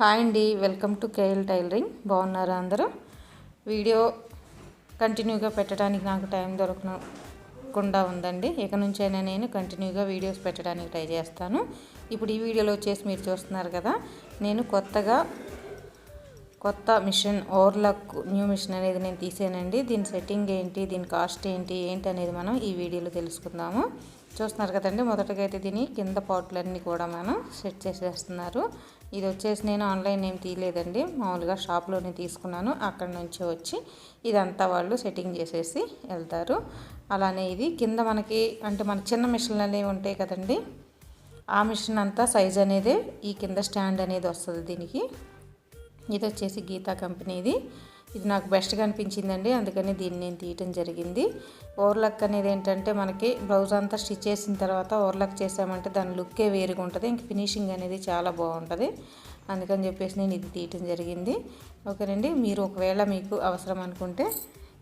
Hi అండి welcome to KL tailoring. బాగున్నారా అందరూ? వీడియో కంటిన్యూగా పెట్టడానికి నాకు టైం దొరకకుండా ఉందండి. ఇక నుంచైనా నేను కంటిన్యూగా వీడియోస్ పెట్టడానికి ట్రై చేస్తాను. ఇప్పుడు ఈ వీడియోలో వచ్చేసి మీరు చూస్తున్నారు కదా నేను కొత్తగా కొత్త మిషన్ ఓవర్లాక్ న్యూ మిషన్ అనేది నేను తీసానండి. దీని సెట్టింగ్ ఏంటి దీని కాస్ట్ ఏంటి ఏంటి అనేది మనం ఈ వీడియోలో తెలుసుకుందాము. చూస్తున్నారు కదండి మొదటగా అయితే దీని కింద పాటులన్నీ కూడా మనం సెట్ చేసేస్తున్నారు. ఇది వచ్చేసి నేను ఆన్లైన్ ఏం తీయలేదండి మామూలుగా షాప్లోనే తీసుకున్నాను అక్కడ నుంచి వచ్చి ఇదంతా వాళ్ళు సెట్టింగ్ చేసేసి వెళ్తారు. అలానే ఇది కింద మనకి అంటే మన చిన్న మిషన్లు అనేవి ఉంటాయి కదండి ఆ మిషన్ అంతా సైజ్ అనేది ఈ కింద స్టాండ్ అనేది వస్తుంది దీనికి. ఇది వచ్చేసి గీతా కంపెనీది. ఇది నాకు బెస్ట్గా అనిపించిందండి. అందుకని దీన్ని నేను తీయటం జరిగింది. ఓవర్లక్ అనేది ఏంటంటే మనకి బ్లౌజ్ అంతా స్టిచ్ చేసిన తర్వాత ఓవర్లక్ చేసామంటే దాని లుక్కే వేరుగా ఉంటుంది. ఇంక ఫినిషింగ్ అనేది చాలా బాగుంటుంది. అందుకని చెప్పేసి నేను ఇది తీయటం జరిగింది. ఓకేనండి మీరు ఒకవేళ మీకు అవసరం అనుకుంటే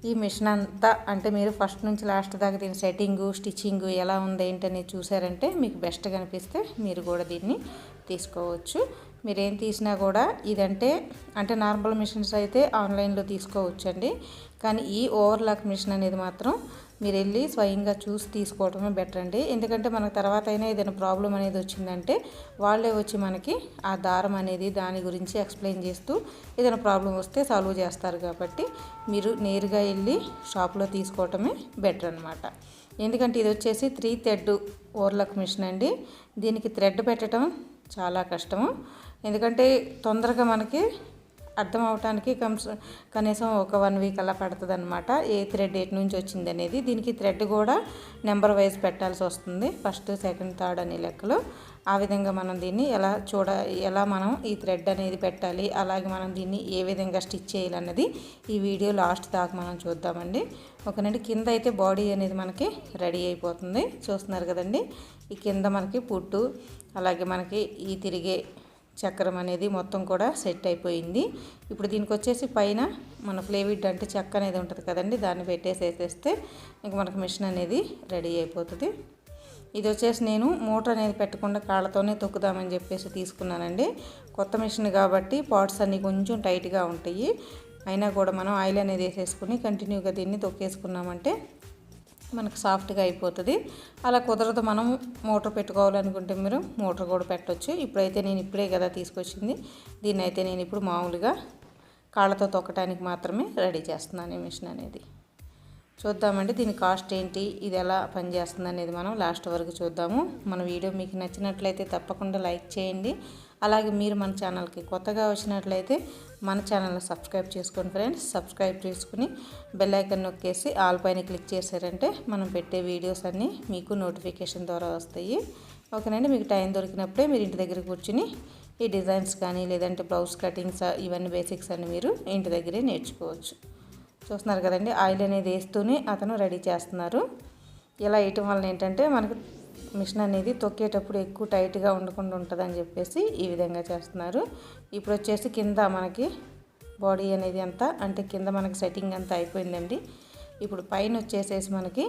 ఈ మిషన్ అంతా అంటే మీరు ఫస్ట్ నుంచి లాస్ట్ దాకా దీని సెట్టింగు స్టిచ్చింగ్ ఎలా ఉంది ఏంటనేది చూసారంటే మీకు బెస్ట్గా అనిపిస్తే మీరు కూడా దీన్ని తీసుకోవచ్చు. మీరేం తీసినా కూడా ఇదంటే అంటే నార్మల్ మిషన్స్ అయితే ఆన్లైన్లో తీసుకోవచ్చండి. కానీ ఈ ఓవర్లాక్ మిషన్ అనేది మాత్రం మీరు వెళ్ళి స్వయంగా చూసి తీసుకోవడమే బెటర్ అండి. ఎందుకంటే మనకు తర్వాత అయినా ఏదైనా ప్రాబ్లం అనేది వచ్చిందంటే వాళ్ళే వచ్చి మనకి ఆ దారం అనేది దాని గురించి ఎక్స్ప్లెయిన్ చేస్తూ ఏదైనా ప్రాబ్లం వస్తే సాల్వ్ చేస్తారు కాబట్టి మీరు నేరుగా వెళ్ళి షాప్లో తీసుకోవటమే బెటర్ అనమాట ఎందుకంటే ఇది వచ్చేసి త్రీ థ్రెడ్ ఓవర్లాక్ మిషన్ అండి. దీనికి థ్రెడ్ పెట్టడం చాలా కష్టము. ఎందుకంటే తొందరగా మనకి అర్థం అవటానికి కమ్స్ కనీసం ఒక వన్ వీక్ అలా పడుతుంది అనమాట ఏ థ్రెడ్ ఎటు నుంచి వచ్చింది అనేది. దీనికి థ్రెడ్ కూడా నెంబర్ వైజ్ పెట్టాల్సి వస్తుంది. ఫస్ట్ సెకండ్ థర్డ్ అనే లెక్కలో. ఆ విధంగా మనం దీన్ని ఎలా చూడ ఎలా మనం ఈ థ్రెడ్ అనేది పెట్టాలి అలాగే మనం దీన్ని ఏ విధంగా స్టిచ్ చేయాలన్నది ఈ వీడియో లాస్ట్ దాకా మనం చూద్దామండి. ఒకనండి కింద అయితే బాడీ అనేది మనకి రెడీ అయిపోతుంది. చూస్తున్నారు కదండి. ఈ కింద మనకి పుట్టు అలాగే మనకి ఈ తిరిగే చక్రం అనేది మొత్తం కూడా సెట్ అయిపోయింది. ఇప్పుడు దీనికి వచ్చేసి పైన మన ఫ్లేవిడ్ అంటే చెక్క అనేది ఉంటుంది కదండి దాన్ని పెట్టేసేసేస్తే ఇంక మనకు మిషన్ అనేది రెడీ అయిపోతుంది. ఇది వచ్చేసి నేను మోటార్ అనేది పెట్టకుండా కాళ్ళతోనే తొక్కుదామని చెప్పేసి తీసుకున్నానండి. కొత్త మిషన్ కాబట్టి పార్ట్స్ అన్నీ కొంచెం టైట్గా ఉంటాయి. అయినా కూడా మనం ఆయిల్ అనేది వేసేసుకుని కంటిన్యూగా దీన్ని తొక్కేసుకున్నామంటే మనకు సాఫ్ట్గా అయిపోతుంది. అలా కుదరదు మనం మోటార్ పెట్టుకోవాలనుకుంటే మీరు మోటార్ కూడా పెట్టవచ్చు ఇప్పుడైతే నేను ఇప్పుడే కదా తీసుకొచ్చింది. దీన్ని అయితే నేను ఇప్పుడు మామూలుగా కాళ్ళతో తొక్కడానికి మాత్రమే రెడీ చేస్తున్నాను ఈ మిషన్ అనేది. చూద్దామండి దీని కాస్ట్ ఏంటి? ఇది ఎలా పనిచేస్తుంది అనేది మనం లాస్ట్ వరకు చూద్దాము. మన వీడియో మీకు నచ్చినట్లయితే తప్పకుండా లైక్ చేయండి. అలాగే మీరు మన ఛానల్కి కొత్తగా వచ్చినట్లయితే మన ఛానల్ని సబ్స్క్రైబ్ చేసుకోండి ఫ్రెండ్స్. సబ్స్క్రైబ్ చేసుకుని బెల్లైకన్ నొక్కేసి ఆల్ పైన క్లిక్ చేశారంటే మనం పెట్టే వీడియోస్ అన్నీ మీకు నోటిఫికేషన్ ద్వారా వస్తాయి. ఓకేనండి మీకు టైం దొరికినప్పుడే మీరు ఇంటి దగ్గర కూర్చుని ఈ డిజైన్స్ కానీ లేదంటే బ్లౌజ్ కటింగ్స్ ఇవన్నీ బేసిక్స్ అన్నీ మీరు ఇంటి దగ్గరే నేర్చుకోవచ్చు. చూస్తున్నారు కదండి ఆయిల్ అనేది వేస్తూనే అతను రెడీ చేస్తున్నారు. ఇలా వేయటం వల్ల ఏంటంటే మనకు మిషన్ అనేది తొక్కేటప్పుడు ఎక్కువ టైట్గా ఉండకుండా ఉంటుందని చెప్పేసి ఈ విధంగా చేస్తున్నారు. ఇప్పుడు వచ్చేసి కింద మనకి బాడీ అనేది అంతా అంటే కింద మనకి సెట్టింగ్ అంతా అయిపోయిందండి. ఇప్పుడు పైన వచ్చేసేసి మనకి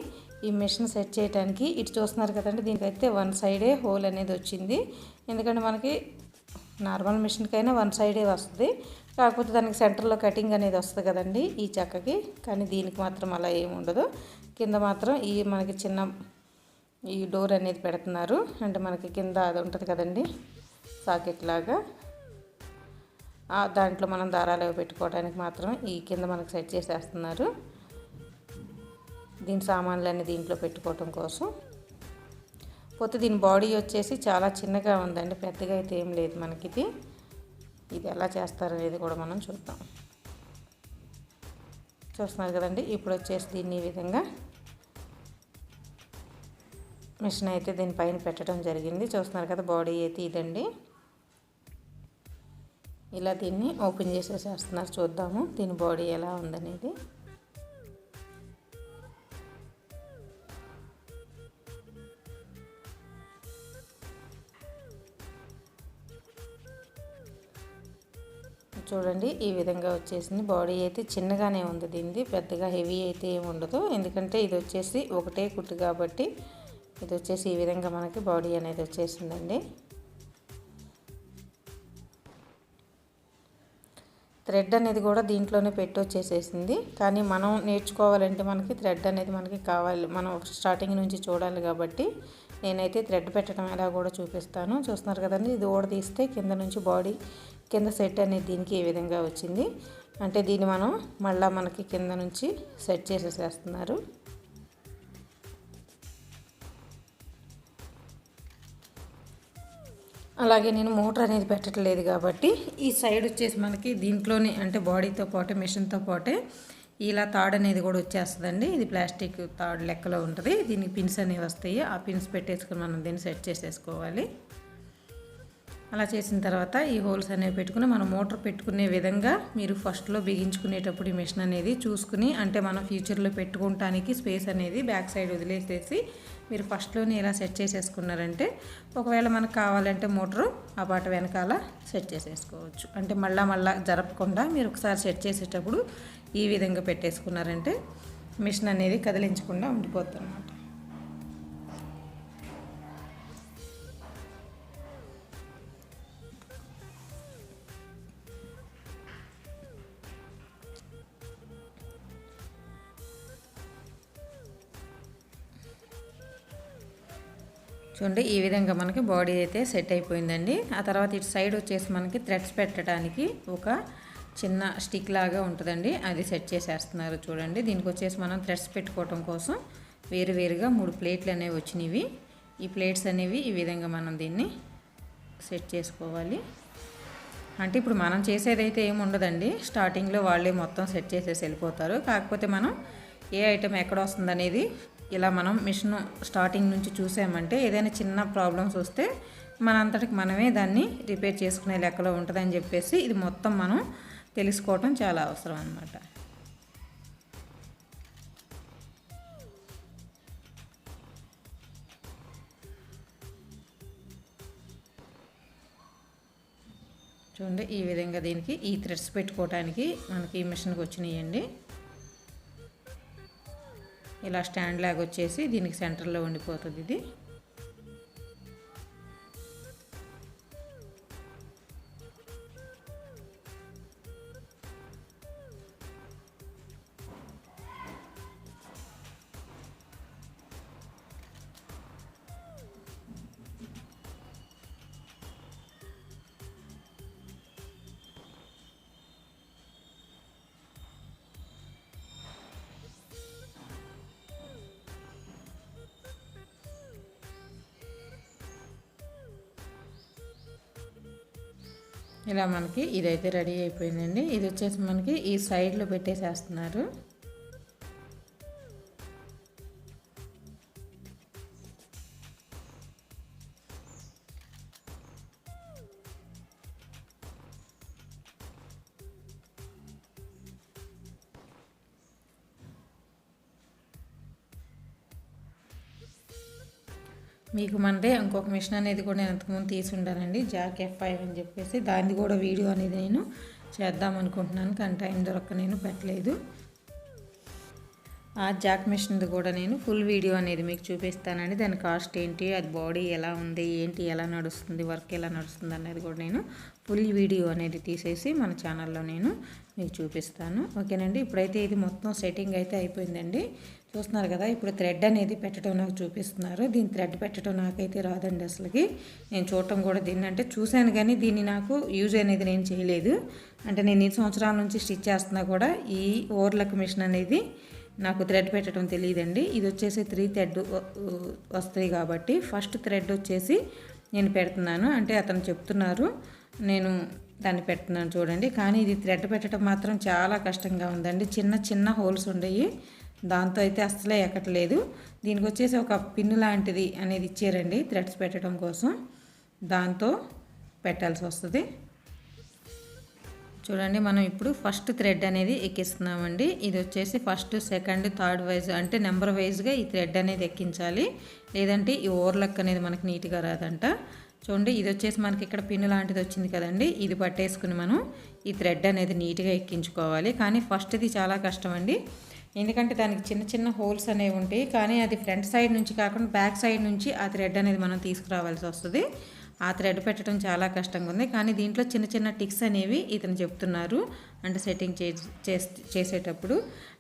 ఈ మిషన్ సెట్ చేయడానికి ఇటు చూస్తున్నారు కదండి దీనికైతే వన్ సైడే హోల్ అనేది వచ్చింది. ఎందుకంటే మనకి నార్మల్ మిషన్కైనా వన్ సైడే వస్తుంది. కాకపోతే దానికి సెంటర్లో కటింగ్ అనేది వస్తుంది కదండి ఈ చెక్కకి. కానీ దీనికి మాత్రం అలా ఏమి ఉండదు. కింద మాత్రం ఈ మనకి చిన్న ఈ డోర్ అనేది పెడుతున్నారు. అంటే మనకి కింద అది ఉంటుంది కదండి సాకెట్ లాగా. దాంట్లో మనం దారాలు పెట్టుకోవడానికి మాత్రం ఈ కింద మనకు సెట్ చేసేస్తున్నారు. దీని సామాన్లన్నీ దీంట్లో పెట్టుకోవటం కోసం. పోతే దీని బాడీ వచ్చేసి చాలా చిన్నగా ఉందండి పెద్దగా అయితే ఏం లేదు మనకి ఇది. ఇది ఎలా చేస్తారనేది కూడా మనం చూద్దాం. చూస్తున్నారు కదండి ఇప్పుడు వచ్చేసి దీన్ని ఈ విధంగా మిషన్ అయితే దీనిపైన పెట్టడం జరిగింది. చూస్తున్నారు కదా బాడీ అయితే ఇదండి. ఇలా దీన్ని ఓపెన్ చేసేసేస్తున్నారు. చూద్దాము దీని బాడీ ఎలా ఉందనేది. చూడండి ఈ విధంగా వచ్చేసింది. బాడీ అయితే చిన్నగానే ఉంది దీనిది. పెద్దగా హెవీ అయితే ఏమి ఉండదు. ఎందుకంటే ఇది వచ్చేసి ఒకటే కుట్టు కాబట్టి ఇది వచ్చేసి ఈ విధంగా మనకి బాడీ అనేది వచ్చేసిందండి. థ్రెడ్ అనేది కూడా దీంట్లోనే పెట్టి వచ్చేసేసింది కానీ మనం నేర్చుకోవాలంటే మనకి థ్రెడ్ అనేది మనకి కావాలి. మనం స్టార్టింగ్ నుంచి చూడాలి కాబట్టి నేనైతే థ్రెడ్ పెట్టడం ఎలా కూడా చూపిస్తాను. చూస్తున్నారు కదండి ఇది ఓడ తీస్తే కింద నుంచి బాడీ కింద సెట్ అనేది దీనికి ఏ విధంగా వచ్చింది. అంటే దీన్ని మనం మళ్ళీ మనకి కింద నుంచి సెట్ చేసేసేస్తున్నారు. అలాగే నేను మోటార్ అనేది పెట్టట్లేదు కాబట్టి ఈ సైడ్ వచ్చేసి మనకి దీంట్లోనే అంటే బాడీతో పాటు మిషన్తో పాటే ఇలా తాడు అనేది కూడా వచ్చేస్తుందండి. ఇది ప్లాస్టిక్ తాడు లెక్కలో ఉంటుంది. దీనికి పిన్స్ అనేవి వస్తాయి. ఆ పిన్స్ పెట్టేసుకుని మనం దీన్ని సెట్ చేసేసుకోవాలి. అలా చేసిన తర్వాత ఈ హోల్స్ అనేవి పెట్టుకుని మనం మోటార్ పెట్టుకునే విధంగా మీరు ఫస్ట్లో బిగించుకునేటప్పుడు ఈ మిషన్ అనేది చూసుకుని అంటే మనం ఫ్యూచర్లో పెట్టుకోవటానికి స్పేస్ అనేది బ్యాక్ సైడ్ వదిలేసేసి మీరు ఫస్ట్లోనే ఇలా సెట్ చేసేసుకున్నారంటే ఒకవేళ మనకు కావాలంటే మోటారు ఆ పాట వెనకాల సెట్ చేసేసుకోవచ్చు. అంటే మళ్ళా మళ్ళా జరపకుండా మీరు ఒకసారి సెట్ చేసేటప్పుడు ఈ విధంగా పెట్టేసుకున్నారంటే మిషన్ అనేది కదిలించకుండా ఉండిపోతుంది అన్నమాట చూడండి ఈ విధంగా మనకి బాడీ అయితే సెట్ అయిపోయిందండి. ఆ తర్వాత ఇటు సైడ్ వచ్చేసి మనకి థ్రెడ్స్ పెట్టడానికి ఒక చిన్న స్టిక్ లాగా ఉంటుందండి. అది సెట్ చేసేస్తున్నారు చూడండి. దీనికి వచ్చేసి మనం థ్రెడ్స్ పెట్టుకోవటం కోసం వేరు వేరుగా మూడు ప్లేట్లు అనేవి వచ్చినవి. ఈ ప్లేట్స్ అనేవి ఈ విధంగా మనం దీన్ని సెట్ చేసుకోవాలి. అంటే ఇప్పుడు మనం చేసేదైతే ఏమి ఉండదండి. స్టార్టింగ్లో వాళ్ళే మొత్తం సెట్ చేసేసి వెళ్ళిపోతారు. కాకపోతే మనం ఏ ఐటెం ఎక్కడ వస్తుంది అనేది ఇలా మనం మిషన్ స్టార్టింగ్ నుంచి చూసామంటే ఏదైనా చిన్న ప్రాబ్లమ్స్ వస్తే మనంతటికి మనమే దాన్ని రిపేర్ చేసుకునే లెక్కలో ఉంటుందని చెప్పేసి ఇది మొత్తం మనం తెలుసుకోవటం చాలా అవసరం అన్నమాట. చూడండి ఈ విధంగా దీనికి ఈ థ్రెడ్స్ పెట్టుకోవడానికి మనకి ఈ మిషన్కి వచ్చినాయండి. ఇలా స్టాండ్ లాగా వచ్చేసి దీనికి సెంటర్లో ఉండిపోతుంది ఇది. ఇలా మనకి ఇదైతే రెడీ అయిపోయిందండి. ఇది వచ్చేసి మనకి ఈ సైడ్లో పెట్టేసేస్తున్నారు. మీకు మనదే ఇంకొక మిషన్ అనేది కూడా నేను అంతకుముందు తీసి ఉండాలండి జాక్ ఎఫ్ ఫైవ్ అని చెప్పేసి. దాన్ని కూడా వీడియో అనేది నేను చేద్దాం అనుకుంటున్నాను కానీ టైం దొరక్క నేను పెట్టలేదు. ఆ జాక్ మిషన్ది కూడా నేను ఫుల్ వీడియో అనేది మీకు చూపిస్తానండి. దాని కాస్ట్ ఏంటి అది బాడీ ఎలా ఉంది ఏంటి ఎలా నడుస్తుంది వర్క్ ఎలా నడుస్తుంది అనేది కూడా నేను ఫుల్ వీడియో అనేది తీసేసి మన ఛానల్లో నేను మీకు చూపిస్తాను. ఓకేనండి? ఇప్పుడైతే ఇది మొత్తం సెట్టింగ్ అయితే అయిపోయిందండి. చూస్తున్నారు కదా ఇప్పుడు థ్రెడ్ అనేది పెట్టడం నాకు చూపిస్తున్నారు. దీని థ్రెడ్ పెట్టడం నాకైతే రాదండి అసలుకి. నేను చూడటం కూడా దీన్ని అంటే చూశాను కానీ దీన్ని నాకు యూజ్ అనేది నేను చేయలేదు. అంటే నేను ఈ సంవత్సరాల నుంచి స్టిచ్ చేస్తున్నా కూడా ఈ ఓవర్లక్ మిషన్ అనేది నాకు థ్రెడ్ పెట్టడం తెలియదండి. ఇది వచ్చేసి త్రీ థ్రెడ్ వస్తాయి కాబట్టి ఫస్ట్ థ్రెడ్ వచ్చేసి నేను పెడుతున్నాను. అంటే అతను చెప్తున్నారు నేను దాన్ని పెడుతున్నాను చూడండి. కానీ ఇది థ్రెడ్ పెట్టడం మాత్రం చాలా కష్టంగా ఉందండి. చిన్న చిన్న హోల్స్ ఉండేవి దాంతో అయితే అస్సలే ఎక్కట్లేదు. దీనికి వచ్చేసి ఒక పిన్ను లాంటిది అనేది ఇచ్చారండి థ్రెడ్స్ పెట్టడం కోసం. దాంతో పెట్టాల్సి వస్తుంది. చూడండి మనం ఇప్పుడు ఫస్ట్ థ్రెడ్ అనేది ఎక్కిస్తున్నామండి. ఇది వచ్చేసి ఫస్ట్ సెకండ్ థర్డ్ వైజ్ అంటే నెంబర్ వైజ్గా ఈ థ్రెడ్ అనేది ఎక్కించాలి. లేదంటే ఈ ఓవర్లక్ అనేది మనకి నీట్గా రాదంట. చూడండి ఇది వచ్చేసి మనకి ఇక్కడ పిన్ను లాంటిది వచ్చింది కదండి. ఇది పట్టేసుకుని మనం ఈ థ్రెడ్ అనేది నీట్గా ఎక్కించుకోవాలి. కానీ ఫస్ట్ది చాలా కష్టం అండి ఎందుకంటే దానికి చిన్న చిన్న హోల్స్ అనేవి ఉంటాయి. కానీ అది ఫ్రంట్ సైడ్ నుంచి కాకుండా బ్యాక్ సైడ్ నుంచి ఆ థ్రెడ్ అనేది మనం తీసుకురావాల్సి వస్తుంది. ఆ థ్రెడ్ పెట్టడం చాలా కష్టంగా ఉంది. కానీ దీంట్లో చిన్న చిన్న టిక్స్ అనేవి ఇతను చెప్తున్నారు. అంటే సెట్టింగ్ చేసేటప్పుడు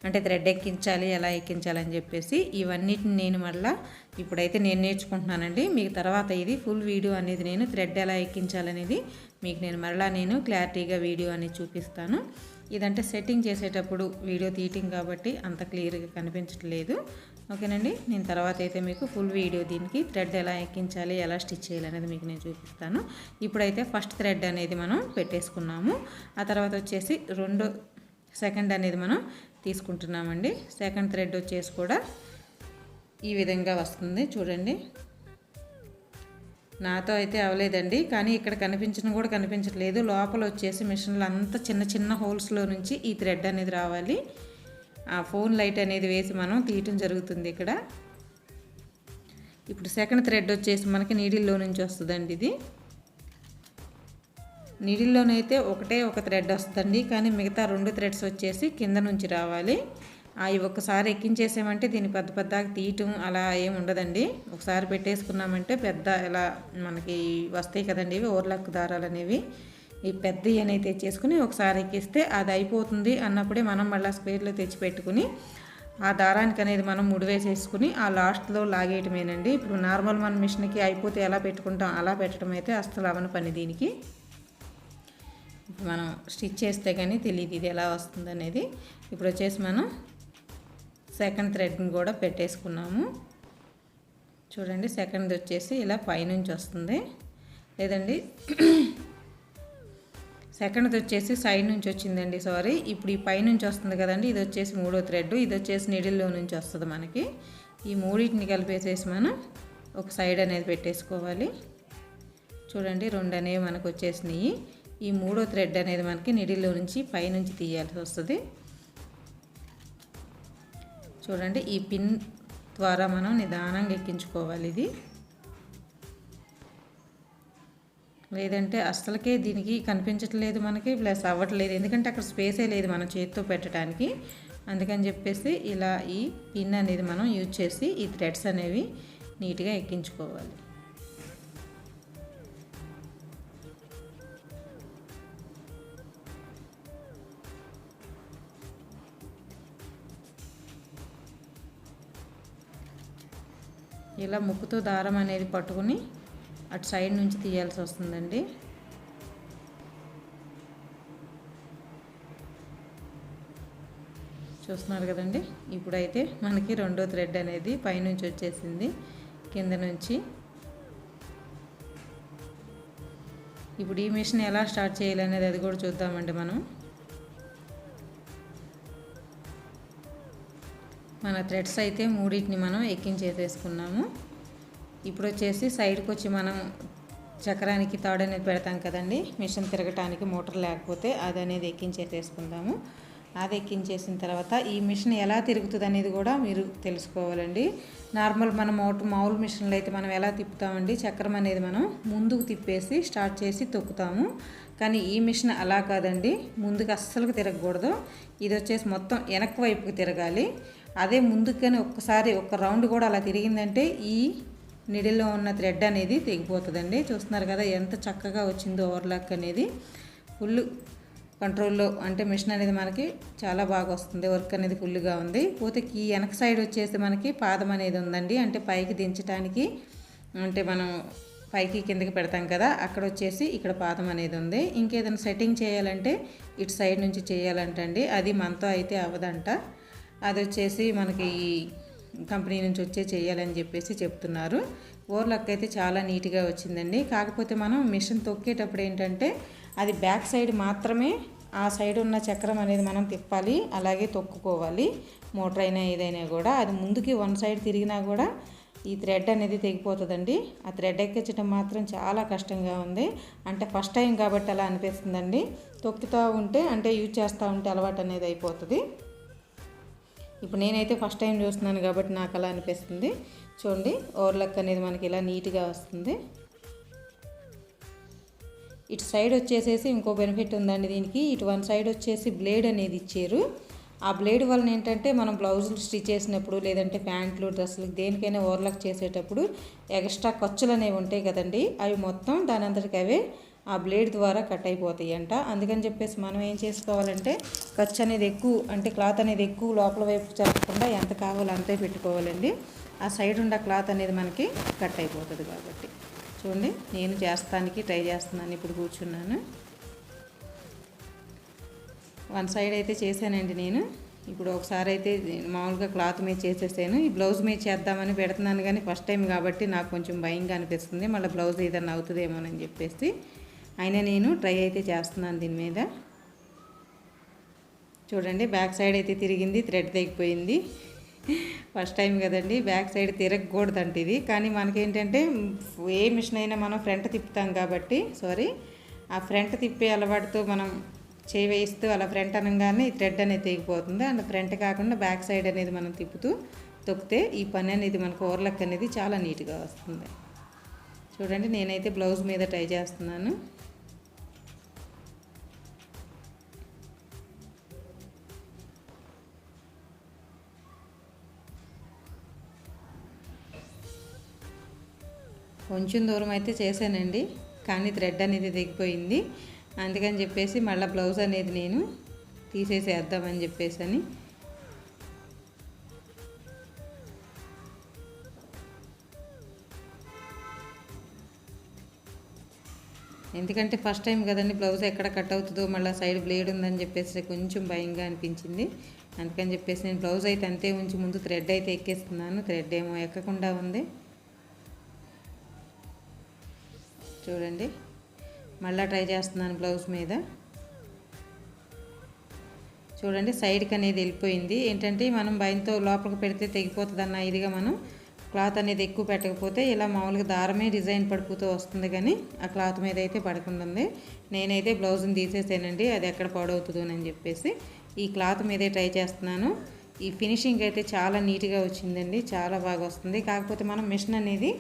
అంటే థ్రెడ్ ఎక్కించాలి ఎలా ఎక్కించాలి అని చెప్పేసి ఇవన్నిటిని నేను మళ్ళీ ఇప్పుడైతే నేను నేర్చుకుంటున్నానండి. మీకు తర్వాత ఇది ఫుల్ వీడియో అనేది నేను థ్రెడ్ ఎలా ఎక్కించాలనేది మీకు నేను మరలా నేను క్లారిటీగా వీడియో అనేది చూపిస్తాను. ఇదంటే సెట్టింగ్ చేసేటప్పుడు వీడియో తీయటం కాబట్టి అంత క్లియర్గా కనిపించట్లేదు. ఓకేనండి? నేను తర్వాత అయితే మీకు ఫుల్ వీడియో దీనికి థ్రెడ్ ఎలా ఎక్కించాలి ఎలా స్టిచ్ చేయాలి అనేది మీకు నేను చూపిస్తాను. ఇప్పుడైతే ఫస్ట్ థ్రెడ్ అనేది మనం పెట్టేసుకున్నాము. ఆ తర్వాత వచ్చేసి రెండో సెకండ్ అనేది మనం తీసుకుంటున్నామండి. సెకండ్ థ్రెడ్ వచ్చేసి కూడా ఈ విధంగా వస్తుంది. చూడండి. నాతో అయితే అవ్వలేదండి. కానీ ఇక్కడ కనిపించడం కూడా కనిపించట్లేదు. లోపల వచ్చేసి మిషన్లు అంత చిన్న చిన్న హోల్స్లో నుంచి ఈ థ్రెడ్ అనేది రావాలి. ఆ ఫోన్ లైట్ అనేది వేసి మనం తీయటం జరుగుతుంది ఇక్కడ. ఇప్పుడు సెకండ్ థ్రెడ్ వచ్చేసి మనకి నీడిల్లో నుంచి వస్తుందండి ఇది. నీడిల్లోనైతే ఒకటే ఒక థ్రెడ్ వస్తుందండి. కానీ మిగతా రెండు థ్రెడ్స్ వచ్చేసి కింద నుంచి రావాలి. అవి ఒకసారి ఎక్కించేసామంటే దీన్ని పెద్ద పెద్దగా తీయటం అలా ఏమి ఉండదండి. ఒకసారి పెట్టేసుకున్నామంటే పెద్ద ఇలా మనకి వస్తాయి కదండి ఇవి ఓర్లక్ దారాలు అనేవి. ఈ పెద్ద అనేది తెచ్చేసుకుని ఒకసారి ఎక్కిస్తే అది అయిపోతుంది అన్నప్పుడే మనం మళ్ళీ స్క్వేర్లో తెచ్చి పెట్టుకుని ఆ దారానికి అనేది మనం ముడివేసేసుకుని ఆ లాస్ట్లో లాగేయటమేనండి. ఇప్పుడు నార్మల్ మన మిషన్కి అయిపోతే ఎలా పెట్టుకుంటాం అలా పెట్టడం అయితే అస్సలు అవని పని దీనికి. మనం స్టిచ్ చేస్తే కానీ తెలియదు ఇది ఎలా వస్తుంది అనేది ఇప్పుడు వచ్చేసి మనం సెకండ్ థ్రెడ్ని కూడా పెట్టేసుకున్నాము. చూడండి సెకండ్ వచ్చేసి ఇలా పైనుంచి వస్తుంది. లేదండి సెకండ్ది వచ్చేసి సైడ్ నుంచి వచ్చిందండి సారీ. ఇప్పుడు ఈ పైనుంచి వస్తుంది కదండి ఇది వచ్చేసి మూడో థ్రెడ్. ఇది వచ్చేసి నిడిల్లో నుంచి వస్తుంది మనకి. ఈ మూడింటిని కలిపేసేసి మనం ఒక సైడ్ అనేది పెట్టేసుకోవాలి. చూడండి రెండు అనేవి మనకు వచ్చేసినాయి. ఈ మూడో థ్రెడ్ అనేది మనకి నిడిల్లో నుంచి పైనుంచి తీయాల్సి వస్తుంది. చూడండి ఈ పిన్ ద్వారా మనం నిదానంగా ఎక్కించుకోవాలి ఇది. లేదంటే అస్సలకే దీనికి కనిపించట్లేదు మనకి ప్లస్ అవ్వట్లేదు. ఎందుకంటే అక్కడ స్పేసే లేదు మనం చేతితో పెట్టడానికి. అందుకని చెప్పేసి ఇలా ఈ పిన్ అనేది మనం యూజ్ చేసి ఈ థ్రెడ్స్ అనేవి నీట్గా ఎక్కించుకోవాలి. ఇలా ముక్కుతో దారం అనేది పట్టుకుని అటు సైడ్ నుంచి తీయాల్సి వస్తుందండి. చూస్తున్నారు కదండి? ఇప్పుడైతే మనకి రెండో థ్రెడ్ అనేది పైనుంచి వచ్చేసింది. కింద నుంచి. ఇప్పుడు ఈ మిషన్ ఎలా స్టార్ట్ చేయాలనేది అది కూడా చూద్దామండి మనం. మన థ్రెడ్స్ అయితే మూడింటిని మనం ఎక్కించేసేసుకున్నాము. ఇప్పుడు వచ్చేసి సైడ్కి వచ్చి మనం చక్రానికి తాడు అనేది పెడతాం కదండి. మిషన్ తిరగటానికి మోటార్ లేకపోతే అది అనేది ఎక్కించేసేసుకుందాము. అది ఎక్కించేసిన తర్వాత ఈ మిషన్ ఎలా తిరుగుతుంది అనేది కూడా మీరు తెలుసుకోవాలండి. నార్మల్ మన మోటార్ మామూలు మిషన్లు అయితే మనం ఎలా తిప్పుతామండి? చక్రం అనేది మనం ముందుకు తిప్పేసి స్టార్ట్ చేసి తొక్కుతాము. కానీ ఈ మిషన్ అలా కాదండి. ముందుకు అస్సలు తిరగకూడదు. ఇది వచ్చేసి మొత్తం వెనక వైపుకి తిరగాలి. అదే ముందుకు ఒక్కసారి ఒక రౌండ్ కూడా అలా తిరిగిందంటే ఈ నిడిలో ఉన్న థ్రెడ్ అనేది తెగిపోతుందండి. చూస్తున్నారు కదా ఎంత చక్కగా వచ్చిందో ఓవర్లాక్ అనేది. ఫుల్ కంట్రోల్లో అంటే మిషన్ అనేది మనకి చాలా బాగా వస్తుంది. వర్క్ అనేది ఫుల్గా ఉంది. పోతే ఈ వెనక సైడ్ వచ్చేసి మనకి పాదం అనేది ఉందండి. అంటే పైకి దించడానికి అంటే మనం పైకి కిందకి పెడతాం కదా అక్కడ వచ్చేసి ఇక్కడ పాదం అనేది ఉంది. ఇంకేదైనా సెట్టింగ్ చేయాలంటే ఇటు సైడ్ నుంచి చేయాలంటండి. అది మనతో అయితే అవ్వదంట. అది వచ్చేసి మనకి ఈ కంపెనీ నుంచి వచ్చే చేయాలని చెప్పేసి చెప్తున్నారు. ఓర్లక్ అయితే చాలా నీట్గా వచ్చిందండి. కాకపోతే మనం మిషన్ తొక్కేటప్పుడు ఏంటంటే అది బ్యాక్ సైడ్ మాత్రమే ఆ సైడ్ ఉన్న చక్రం అనేది మనం తిప్పాలి అలాగే తొక్కుకోవాలి. మోటార్ అయినా ఏదైనా కూడా. అది ముందుకి వన్ సైడ్ తిరిగినా కూడా ఈ థ్రెడ్ అనేది తెగిపోతుందండి. ఆ థ్రెడ్ ఎక్కించడం మాత్రం చాలా కష్టంగా ఉంది. అంటే ఫస్ట్ టైం కాబట్టి అలా అనిపిస్తుందండి. తొక్కుతూ ఉంటే అంటే యూజ్ చేస్తూ ఉంటే అలవాటు అనేది అయిపోతుంది. ఇప్పుడు నేనైతే ఫస్ట్ టైం చూస్తున్నాను కాబట్టి నాకు అలా అనిపిస్తుంది. చూడండి ఓవర్లక్ అనేది మనకి ఇలా నీట్గా వస్తుంది. ఇటు సైడ్ వచ్చేసేసి ఇంకో బెనిఫిట్ ఉందండి దీనికి. ఇటు వన్ సైడ్ వచ్చేసి బ్లేడ్ అనేది ఇచ్చారు. ఆ బ్లేడ్ వలన ఏంటంటే మనం బ్లౌజులు స్టిచ్ చేసినప్పుడు లేదంటే ప్యాంట్లు డ్రెస్సులు దేనికైనా ఓవర్లాక్ చేసేటప్పుడు ఎక్స్ట్రా ఖర్చులు అనేవి ఉంటాయి కదండి. అవి మొత్తం దాని అంతటికి అవే ఆ బ్లేడ్ ద్వారా కట్ అయిపోతాయి అంట అందుకని చెప్పేసి మనం ఏం చేసుకోవాలంటే ఖర్చు అనేది ఎక్కువ అంటే క్లాత్ అనేది ఎక్కువ లోపల వైపు జరగకుండా ఎంత కావాలో అంతే పెట్టుకోవాలండి. ఆ సైడ్ ఉన్న క్లాత్ అనేది మనకి కట్ అయిపోతుంది కాబట్టి. చూడండి నేను చేస్తానికి ట్రై చేస్తున్నాను ఇప్పుడు కూర్చున్నాను. వన్ సైడ్ అయితే చేశానండి నేను. ఇప్పుడు ఒకసారి అయితే మామూలుగా క్లాత్ మీద చేసేసాను. ఈ బ్లౌజ్ మీద చేద్దామని పెడుతున్నాను కానీ ఫస్ట్ టైం కాబట్టి నాకు కొంచెం భయంగా అనిపిస్తుంది. మళ్ళీ బ్లౌజ్ ఏదన్నా అవుతుందేమోనని చెప్పేసి అయినా నేను ట్రై అయితే చేస్తున్నాను దీని మీద. చూడండి బ్యాక్ సైడ్ అయితే తిరిగింది థ్రెడ్ తెగిపోయింది. ఫస్ట్ టైం కదండి బ్యాక్ సైడ్ తిరగకూడదంట ఇది. కానీ మనకేంటంటే ఏ మిషన్ అయినా మనం ఫ్రంట్ తిప్పుతాం కాబట్టి సారీ ఆ ఫ్రంట్ తిప్పే అలవాటుతో మనం చేయి వేయిస్తూ అలా ఫ్రంట్ అనగానే ఈ థ్రెడ్ అనేది తెగిపోతుంది. అండ్ ఫ్రంట్ కాకుండా బ్యాక్ సైడ్ అనేది మనం తిప్పుతూ తొక్కితే ఈ పని అనేది మనకు ఓవర్లక్ అనేది చాలా నీట్గా వస్తుంది. చూడండి నేనైతే బ్లౌజ్ మీద ట్రై చేస్తున్నాను. కొంచెం దూరం అయితే చేశానండి కానీ థ్రెడ్ అనేది దిగిపోయింది. అందుకని చెప్పేసి మళ్ళీ బ్లౌజ్ అనేది నేను తీసేసేద్దామని చెప్పేసి అని ఎందుకంటే ఫస్ట్ టైం కదండి బ్లౌజ్ ఎక్కడ కట్ అవుతుందో మళ్ళీ సైడ్ బ్లేడ్ ఉందని చెప్పేసి కొంచెం భయంగా అనిపించింది. అందుకని చెప్పేసి నేను బ్లౌజ్ అయితే అంతే ఉంచి ముందు థ్రెడ్ అయితే ఎక్కేస్తున్నాను. థ్రెడ్ ఏమో ఎక్కకుండా ఉంది. చూడండి. మళ్ళీ ట్రై చేస్తున్నాను బ్లౌజ్ మీద. చూడండి సైడ్కి అనేది వెళ్ళిపోయింది. ఏంటంటే మనం భయంతో లోపలికి పెడితే తెగిపోతుంది అన్న ఇదిగా మనం క్లాత్ అనేది ఎక్కువ పెట్టకపోతే ఇలా మామూలుగా దారమే డిజైన్ పడిపోతూ వస్తుంది కానీ ఆ క్లాత్ మీద అయితే పడకుండా నేనైతే బ్లౌజ్ని తీసేసానండి అది ఎక్కడ పాడవుతుందో అని చెప్పేసి. ఈ క్లాత్ మీదే ట్రై చేస్తున్నాను. ఈ ఫినిషింగ్ అయితే చాలా నీట్గా వచ్చిందండి చాలా బాగా వస్తుంది. కాకపోతే మనం మిషన్ అనేది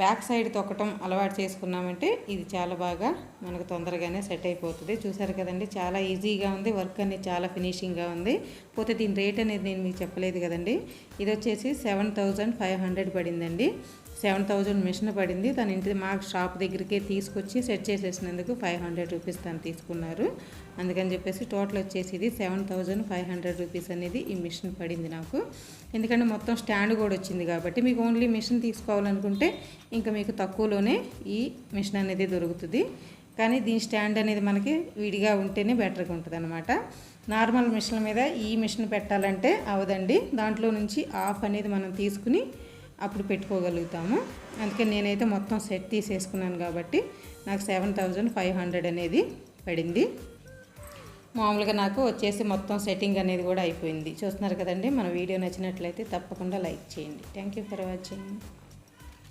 బ్యాక్ సైడ్ తొక్కటం అలవాటు చేసుకున్నామంటే ఇది చాలా బాగా మనకు తొందరగానే సెట్ అయిపోతుంది. చూసారు కదండి చాలా ఈజీగా ఉంది వర్క్ అనేది చాలా ఫినిషింగ్గా ఉంది. పోతే దీని రేట్ అనేది నేను మీకు చెప్పలేదు కదండి. ఇది వచ్చేసి సెవెన్ థౌజండ్ ఫైవ్ హండ్రెడ్ పడిందండి. సెవెన్ థౌజండ్ మిషన్ పడింది. తన ఇంటి మా షాప్ దగ్గరికే తీసుకొచ్చి సెట్ చేసేసినందుకు ఫైవ్ హండ్రెడ్ రూపీస్ తను తీసుకున్నారు. అందుకని చెప్పేసి టోటల్ వచ్చేసి ఇది seven thousand five hundred rupees అనేది ఈ మిషన్ పడింది నాకు. ఎందుకంటే మొత్తం స్టాండ్ కూడా వచ్చింది కాబట్టి మీకు ఓన్లీ మిషన్ తీసుకోవాలనుకుంటే ఇంకా మీకు తక్కువలోనే ఈ మిషన్ అనేది దొరుకుతుంది. కానీ దీని స్టాండ్ అనేది మనకి విడిగా ఉంటేనే బెటర్గా ఉంటుంది అనమాట నార్మల్ మిషన్ మీద ఈ మిషన్ పెట్టాలంటే అవదండి. దాంట్లో నుంచి ఆఫ్ అనేది మనం తీసుకుని అప్పుడు పెట్టుకోగలుగుతాము. అందుకే నేనైతే మొత్తం సెట్ తీసేసుకున్నాను కాబట్టి నాకు సెవెన్ థౌజండ్ ఫైవ్ హండ్రెడ్ అనేది పడింది. మామూలుగా నాకు వచ్చేసి మొత్తం సెట్టింగ్ అనేది కూడా అయిపోయింది. చూస్తున్నారు కదండి మన వీడియో నచ్చినట్లయితే తప్పకుండా లైక్ చేయండి. Thank you for watching